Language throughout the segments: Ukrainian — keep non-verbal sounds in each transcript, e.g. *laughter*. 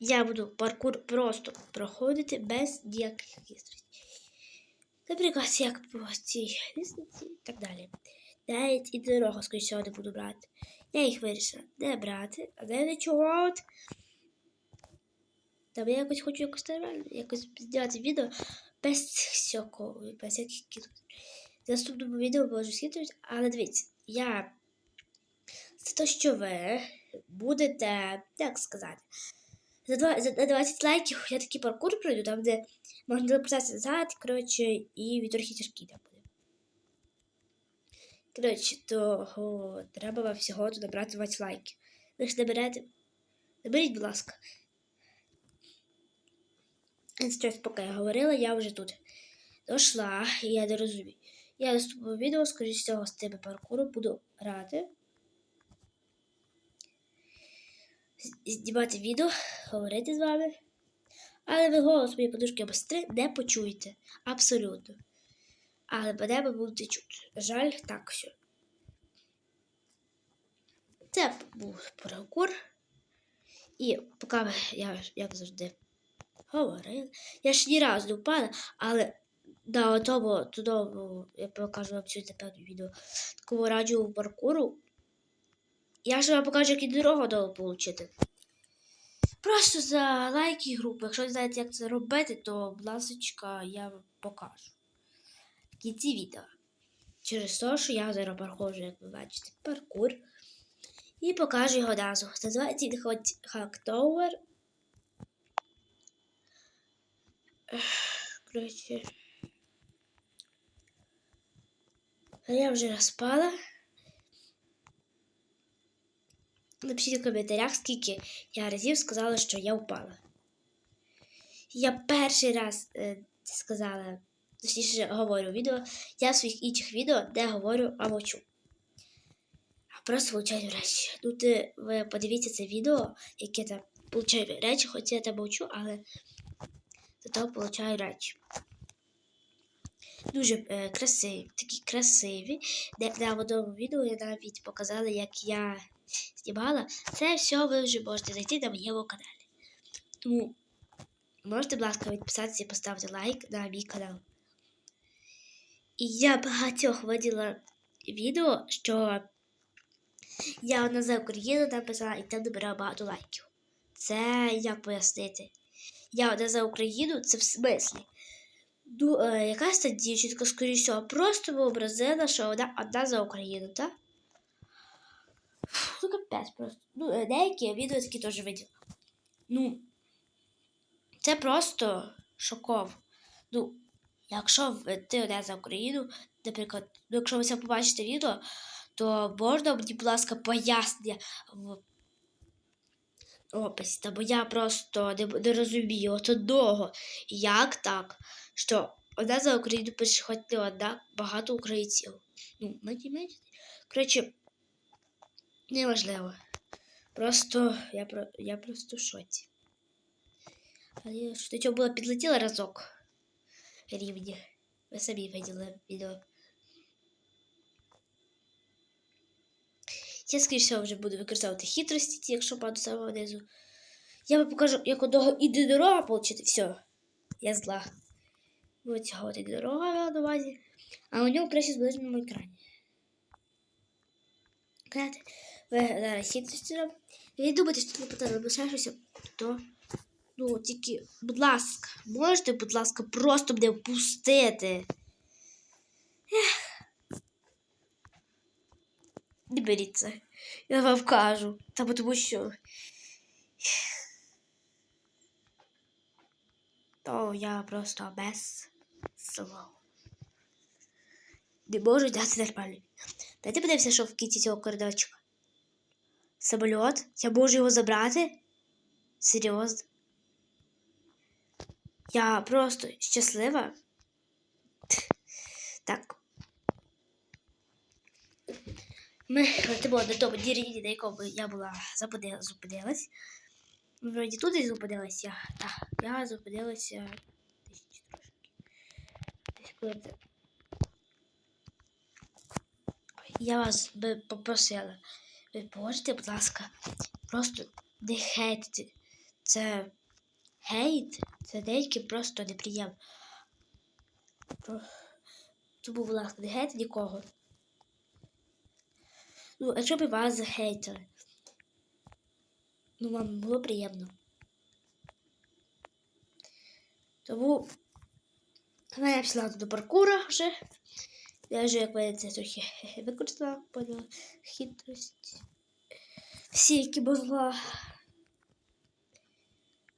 я буду паркур просто проходити без ніяких хитростей. Наприклад, як по цій лісниці і так далі. Навіть і дорогу, скоріше всього, не буду брати. Я їх вирішила не брати, а не чого от. Та я якось хочу якось нормально, якось зробити відео без всякого, без всяких хитростей. Наступному відео можу хитрості, але дивіться, я за те, що ви будете, як сказати, за, два, за 20 лайків я такий паркур пройду, там, де можна телепортуватися назад, коротше, і від трохи тяжкий там буде. Коротше, то треба вам всього тут набрати 20 лайків. Ви ж наберете, наберіть, будь ласка. Зараз, поки я говорила, я вже тут дошла, і я не розумію. Я наступного відео, скоріш всього, з тебе паркуру буду грати. Знімати відео, говорити з вами. Але ви голос моєї подушки або сестри не почуєте. Абсолютно. Але мене ви будете чути. Жаль, так все. Це був паркур. І поки я, як завжди, говорила. Я ж ні разу не впала, але на тому, тому, я покажу вам сьогодні певне відео, такого радіо паркуру. Я ж вам покажу, як і дорогу дало отримати. Просто за лайки групи. Якщо не знаєте, як це робити, то, будь ласка, я вам покажу. В кінці відео. Через те, що я зараз проходжу, як ви бачите, паркур. І покажу його назву. Називається він Хактовер. Коротше. А я вже розпала. Напишіть в коментарях, скільки я разів сказала, що я впала. Я перший раз е, сказала, точніше говорю відео, я в своїх інших відео не говорю, а мовчу. А просто вивчаю речі. Ну, ти, ви подивіться це відео, яке там получаю речі, хоч я там мовчу, але зато получаю речі. Дуже е, красиві, такі красиві. Де, де в одному відео я навіть показала, як я знімала. Це все ви вже можете знайти на моєму каналі. Тому можете, будь ласка, підписатися і поставити лайк на мій канал. І я багатьох виділа відео, що я одна за Україну написала і там набирала багато лайків. Це як пояснити? Я одна за Україну, це в смислі. Ду, е, якась та дівчинка, скоріше просто вообразила, що вона одна за Україну, так? Ну, капець просто. Ну, е, деякі відео такі теж виділа. Ну, це просто шоков. Ну, якщо ти одна за Україну, наприклад, ну, якщо ви це побачите відео, то можна мені, будь ласка, пояснення в описі, та бо я просто не, не розумію от одного, як так, що одна за Україну пише хоч не одна, багато українців. Ну, мені менше. Коротше, неважливо. Просто я, про- я просто в шоці. А я що цього була підлетіла разок рівні. Ви самі виділи відео. Я, скоріше всього, вже буду використовувати хитрості, ті, якщо паду самого низу. Я вам покажу, як одного іде дорога получити. Все, я зла. Ось цього от іде дорога на увазі. А у нього краще зближеному екрані. Знаєте, ви зараз хитрості робите. Ви не думайте, що ви ще щось, то Ну, тільки, будь ласка, можете, будь ласка, просто мене впустити. Не беріть це. Я вам кажу. Та тому що. То я просто без слов. Не можу дати нормально. Дайте подивимося, що в кінці цього коридорчика. Самоліт? Я можу його забрати? Серйозно? Я просто щаслива. Так. Ми летимо до того дірі, на якому я була зупинилась. Ми вроді тут і зупинилась я. Так, я зупинилася десь трошки. Десь. Я вас би попросила. Ви можете, будь ласка, просто не хейтити це гейт, це деякі просто неприємно. Тому, будь ласка, не гейт нікого. Ну, якщо б вас захейтили, ну вам було приємно. Тому я пішла до паркура вже. Я вже, як видите, трохи *laughs* використала поняла хитрість. Всі, які могла.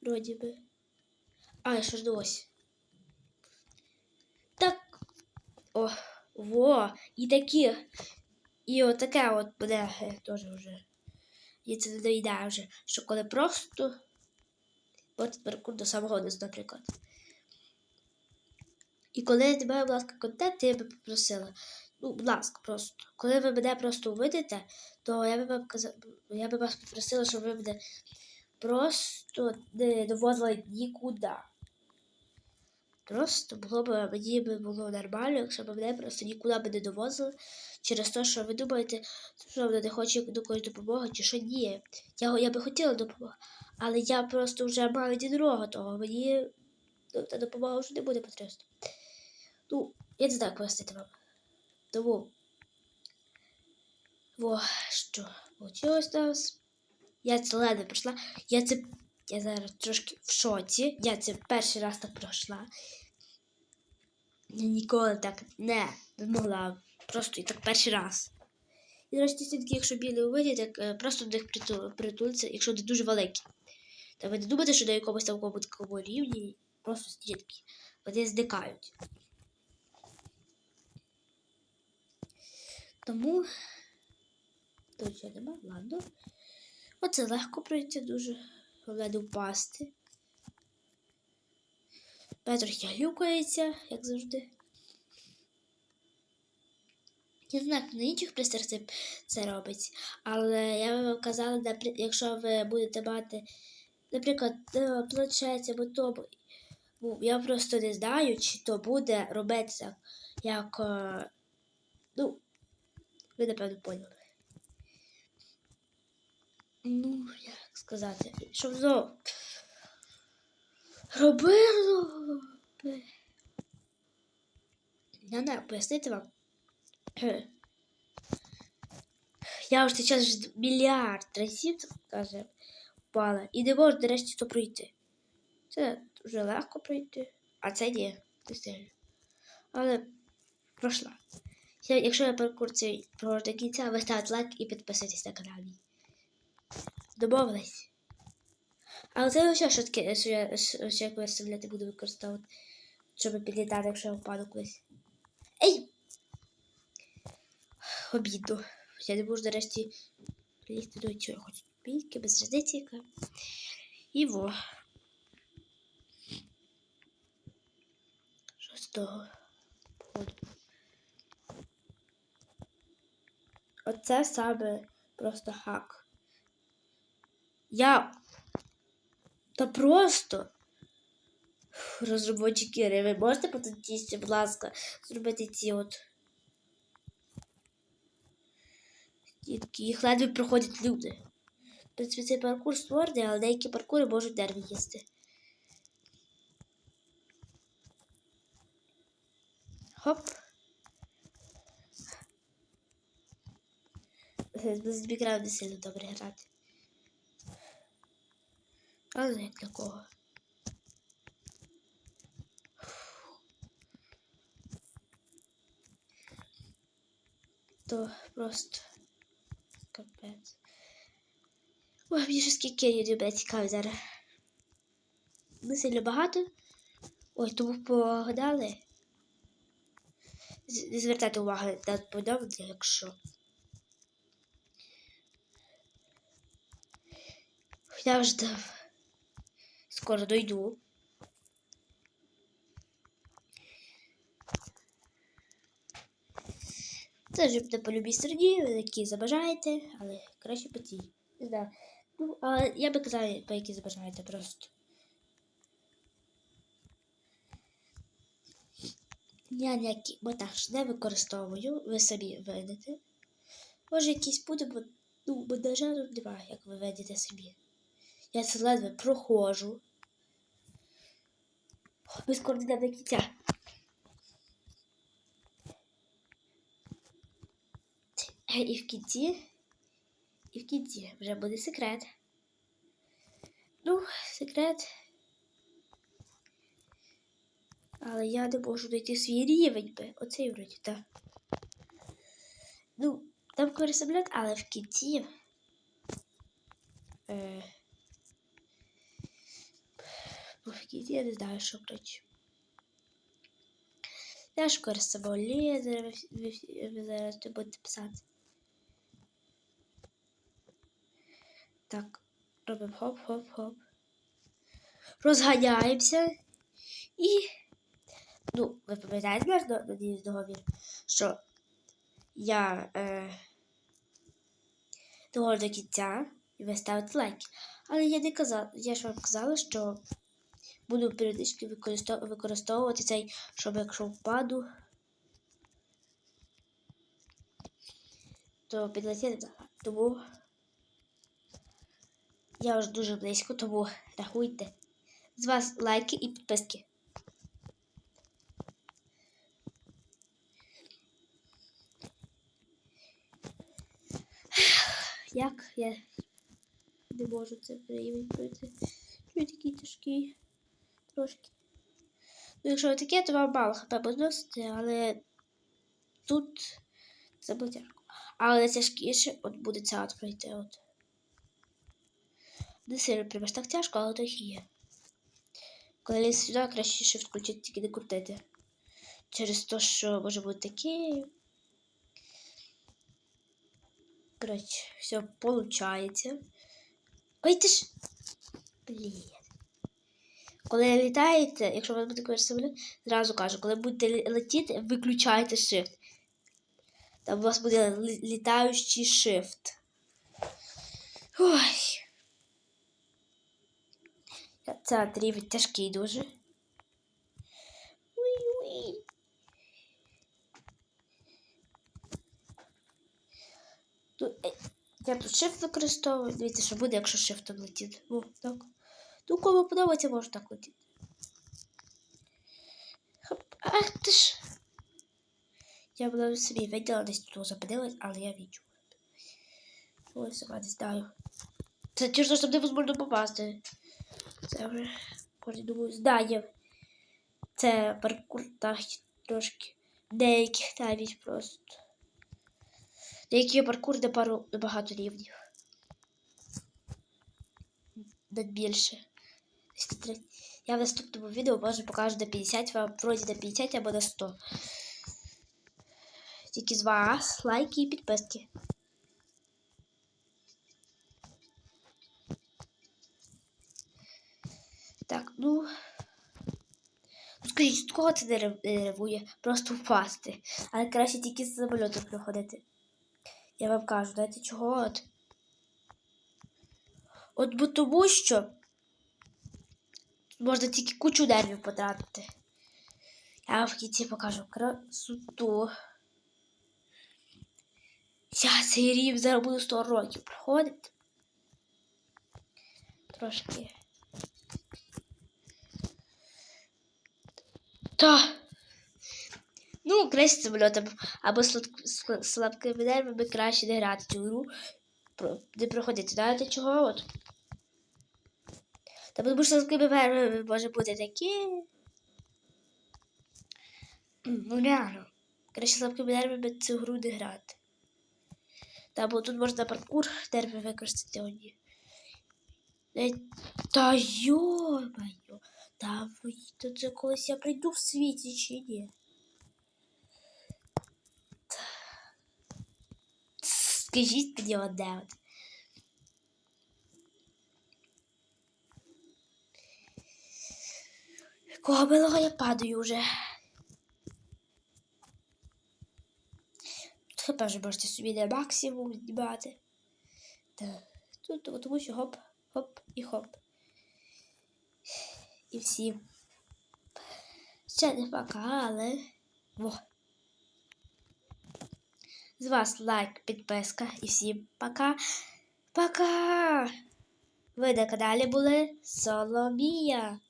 Вроді би. А, я що ж ось. Так. О, во, і такі. І отаке от буде е, теж вже. І це не доїдає вже, що коли просто. От паркур до самого низу, наприклад. І коли тебе, будь ласка, контент, я би попросила. Ну, будь ласка, просто. Коли ви мене просто увидите, то я би вам каза- я би вас попросила, щоб ви мене просто не доводили нікуди. Просто було б мені би було нормально, якщо б мене просто нікуди би не довозили через те, що ви думаєте, що вона не хоче до когось допомоги, чи що ні. Я, я би хотіла допомогти, але я просто вже маю дорогу того, мені ну, та допомога вже не буде потрібна. Ну, я не знаю, пояснити вам. Тому, во, що вийшло у нас. Я це ледве пройшла. Я це. Я зараз трошки в шоці. Я це перший раз так пройшла. Я ніколи так не могла. Просто і так перший раз. І нарешті все-таки, якщо білі увидять, так е, просто до них приту- притуляться, якщо вони дуже великі. Та ви не думаєте, що на якомусь такому такому рівні просто стінки. Вони зникають. Тому тут ще нема, ладно. Оце легко пройти дуже. Головне не впасти. Петр глюкається, як завжди. Я знаю, як на інших пристрах це, робить, але я би вам казала, якщо ви будете мати, наприклад, е, планшет або то, я просто не знаю, чи то буде робитися як, е, ну, ви напевно поняли. Ну, як сказати, щоб знову робило. Я не пояснити вам. *clears throat* Я вже зараз мільярд разів, скажем, впала. І не можу нарешті то пройти. Це вже легко пройти, а це ні, не сильно. Але пройшла. Якщо я паркур цей провожу до кінця, ви ставите лайк і підписуйтесь на канал. Домовились. Але це лише що таке, що я що я колись стріляти буду використовувати, щоб підлітати, якщо я впаду колись. Ей! Обідно. Я не можу нарешті прилізти до цього хоч бійки, без різниці. яка. І во. Що з того? Оце саме просто хак. Я. Та просто. Фу, Розробники, ви можете потенційно, будь ласка, зробити ці от. Дітки, їх ледве проходять люди. В принципі, цей паркур створений, але деякі паркури можуть нерві їсти. Хоп. З бікграунду не сильно добре грати. Але як для кого? То просто капець. Ой, мені ще скільки ютубера цікаві зараз. Не сильно багато. Ой, тому погадали. Не звертайте уваги на повідомлення, якщо. Я вже. Скоро дойду. Це вже буде по любій стороні, які забажаєте, але краще по цій. Знаю. Ну, але я би казала, по якій забажаєте просто. Я ніякий монтаж не використовую, ви самі видите. Може якийсь буде, бо, ну, тут немає, як ви видите собі. Я це ледве проходжу. Ми скоро дійдемо кінця. Е, І в кінці, і в кінці вже буде секрет. Ну, секрет. Але я не можу знайти свій рівень би. Оцей вроді, так. Ну, там корисоблет, але в кінці. Е, кінці я не знаю, що брати. Я ж корисоблет, зараз ви, ви, ви зараз тут будете писати. Так, робимо хоп-хоп-хоп. Розганяємося. І. Ну, ви пам'ятаєте наш надіюсь, договір, що я е, договорю до кінця і ви ставите лайки. Але я не казала, я ж вам казала, що буду періодично використовувати цей, щоб якщо впаду, то підлетіти. Тому я вже дуже близько, тому рахуйте. З вас лайки і підписки. Як я не можу це пройти? Чому такий тяжкий? Трошки. Ну, якщо таке, то вам мало хп підносити, але тут це буде тяжко. Але тяжкіше от буде ця от пройти. От. Не сильно прямо так тяжко, але так і є. Коли ліз сюди, краще shift включити, тільки не крутити. Через те, що може бути таке. Коротше, все получається. Ой, ти ж. Блін. Коли літаєте, якщо у вас буде когось самоліт, зразу кажу, коли будете летіти, виключайте shift. Там у вас буде літаючий shift. Ой. Це рівень тяжкий дуже. Уй-уй. Е, я тут shift використовую. Дивіться, що буде, якщо shift летить. О, так. Ну, кому подобається, може так летіти. Ах ти ж. Я була собі виділа, десь тут западилась, але я відчула. Ой, сама не знаю. Це через те, щоб невозможно попасти. Це вже, може, думаю, знає. Це паркур так трошки. Деяких навіть просто. Деякі паркур де пару де багато рівнів. Де більше. Я в наступному відео може покажу до 50, вам вроді до 50 або до 100. Тільки з вас лайки і підписки. Так, ну. Ну, Скажіть, кого це не рев- Просто впасти. Але краще тільки з самольоту проходити. Я вам кажу, знаєте чого? От, от бо тому що можна тільки кучу нервів потратити. Я вам в кінці покажу красоту. Я цей рівень зараз буду 100 років проходити. Трошки. Та. Ну, краще з самольотом або слабкими нервами краще не грати цю гру. Не проходити. Знаєте чого? От. Та тому що слабкими нервами може бути таке. Ну, реально. Краще слабкими нервами цю гру не грати. Та бо тут можна паркур нерви використати одні. Е, Та йо-моє. Та ви, то це колись я прийду в світі чи ні? Скажіть мені одне Кого милого я падаю вже. Хп вже можете собі на максимум знімати. Тут тому що хоп, хоп і хоп. І всі. Ще не пока, але. Во. З вас лайк, підписка і всім пока. Пока! Ви на каналі були Соломія.